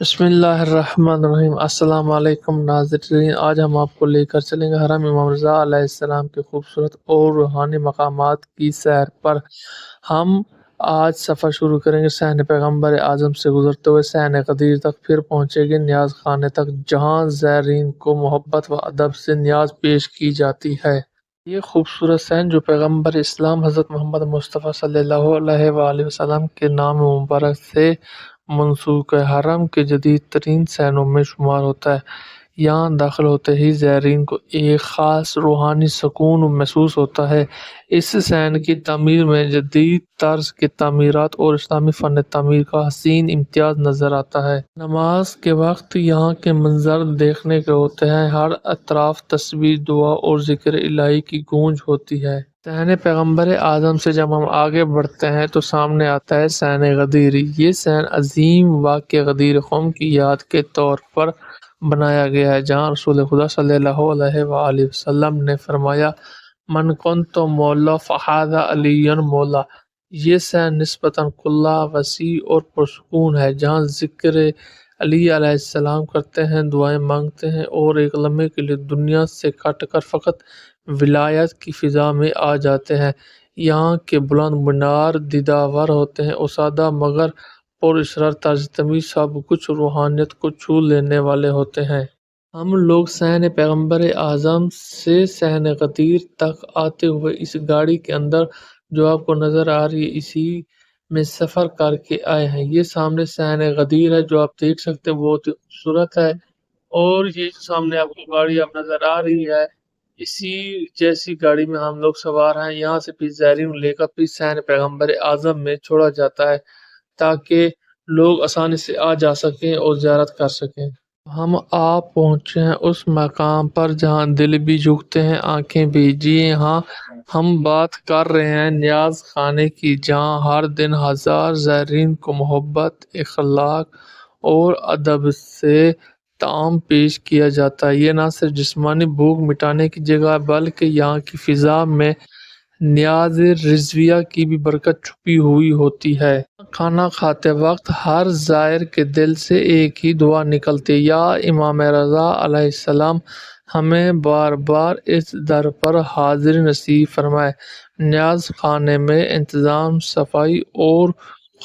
بسم اللہ الرحمن الرحیم۔ السلام علیکم ناظرین۔ آج ہم آپ کو لے کر چلیں گے حرم امام رضا علیہ السلام کے خوبصورت اور روحانی مقامات کی سیر پر۔ ہم آج سفر شروع کریں گے سین پیغمبر اعظم سے گزرتے ہوئے۔ سین قدیر تک پھر پہنچے گے نیاز خانے تک جہاں زائرین کو محبت و ادب سے نیاز پیش کی جاتی ہے۔ یہ خوبصورت سین جو پیغمبر اسلام حضرت محمد مصطفیٰ صلی اللہ علیہ وآلہ وسلم کے نام مبارک سے منسوخ حرم کے جدید ترین سینوں میں شمار ہوتا ہے۔ یہاں داخل ہوتے ہی زائرین کو ایک خاص روحانی سکون محسوس ہوتا ہے۔ اس سین کی تعمیر میں جدید طرز کے تعمیرات اور اسلامی فن تعمیر کا حسین امتیاز نظر آتا ہے۔ نماز کے وقت یہاں کے منظر دیکھنے کے ہوتے ہیں۔ ہر اطراف، تصویر، دعا اور ذکر الہی کی گونج ہوتی ہے۔ سین پیغمبر اعظم سے جب ہم آگے بڑھتے ہیں تو سامنے آتا ہے سین غدیر۔ یہ سین عظیم واقع غدیر قوم کی یاد کے طور پر بنایا گیا ہے، جہاں رسول خدا صلی اللہ علیہ وآلہ وسلم نے فرمایا، من کن تو مولا فہاد علی مولا یہ سین نسبتاً کلا وسیع اور پرسکون ہے، جہاں ذکر علی علیہ السلام کرتے ہیں، دعائیں مانگتے ہیں اور ایک لمحے کے لیے دنیا سے کٹ کر فقط ولایت کی فضا میں آ جاتے ہیں۔ یہاں کے بلند مینار دیداور ہوتے ہیں، اسادہ مگر پر اسرار طرز تمیز سب کچھ روحانیت کو چھو لینے والے ہوتے ہیں۔ ہم لوگ سین پیغمبر اعظم سے سین غدیر تک آتے ہوئے اس گاڑی کے اندر جو آپ کو نظر آ رہی ہے، اسی میں سفر کر کے آئے ہیں۔ یہ سامنے سین غدیر ہے جو آپ دیکھ سکتے ہیں، بہت ہی خوبصورت ہے۔ اور یہ سامنے آپ کو گاڑی اب نظر آ رہی ہے، اسی جیسی گاڑی میں ہم لوگ سوار ہیں۔ یہاں سے پھر زائرین لے کر پھر سین پیغمبر اعظم میں چھوڑا جاتا ہے تاکہ لوگ آسانی سے آ جا سکیں اور زیارت کر سکیں۔ ہم آپ پہنچے ہیں اس مقام پر جہاں دل بھی جھکتے ہیں، آنکھیں بھی۔ جی ہاں ہم بات کر رہے ہیں نیاز خانے کی، جہاں ہر دن ہزار زائرین کو محبت، اخلاق اور ادب سے تعام پیش کیا جاتا ہے۔ یہ نہ صرف جسمانی بھوک مٹانے کی جگہ، بلکہ یہاں کی فضا میں نیاز رضویہ کی بھی برکت چھپی ہوئی ہوتی ہے۔ کھانا کھاتے وقت ہر زائر کے دل سے ایک ہی دعا نکلتی، یا امام رضا علیہ السلام، ہمیں بار بار اس در پر حاضر نصیب فرمائے۔ نیاز خانے میں انتظام، صفائی اور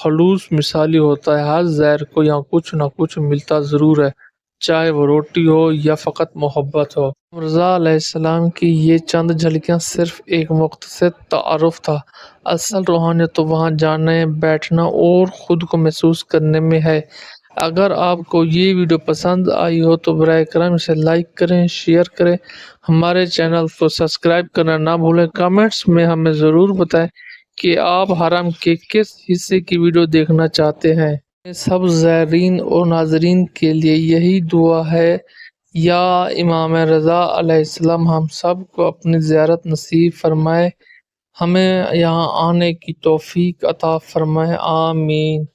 خلوص مثالی ہوتا ہے۔ ہر زائر کو یہاں کچھ نہ کچھ ملتا ضرور ہے۔ چاہے وہ روٹی ہو یا فقط محبت ہو۔ مرزا علیہ السلام کی یہ چند جھلکیاں صرف ایک مختصر تعارف تھا۔ اصل روحانیت تو وہاں جانے، بیٹھنا اور خود کو محسوس کرنے میں ہے۔ اگر آپ کو یہ ویڈیو پسند آئی ہو تو برائے کرم اسے لائک کریں، شیئر کریں۔ ہمارے چینل کو سبسکرائب کرنا نہ بھولیں۔ کمنٹس میں ہمیں ضرور بتائیں کہ آپ حرم کے کس حصے کی ویڈیو دیکھنا چاہتے ہیں۔ سب زائرین اور ناظرین کے لیے یہی دعا ہے، یا امام رضا علیہ السلام، ہم سب کو اپنی زیارت نصیب فرمائے، ہمیں یہاں آنے کی توفیق عطا فرمائے، آمین۔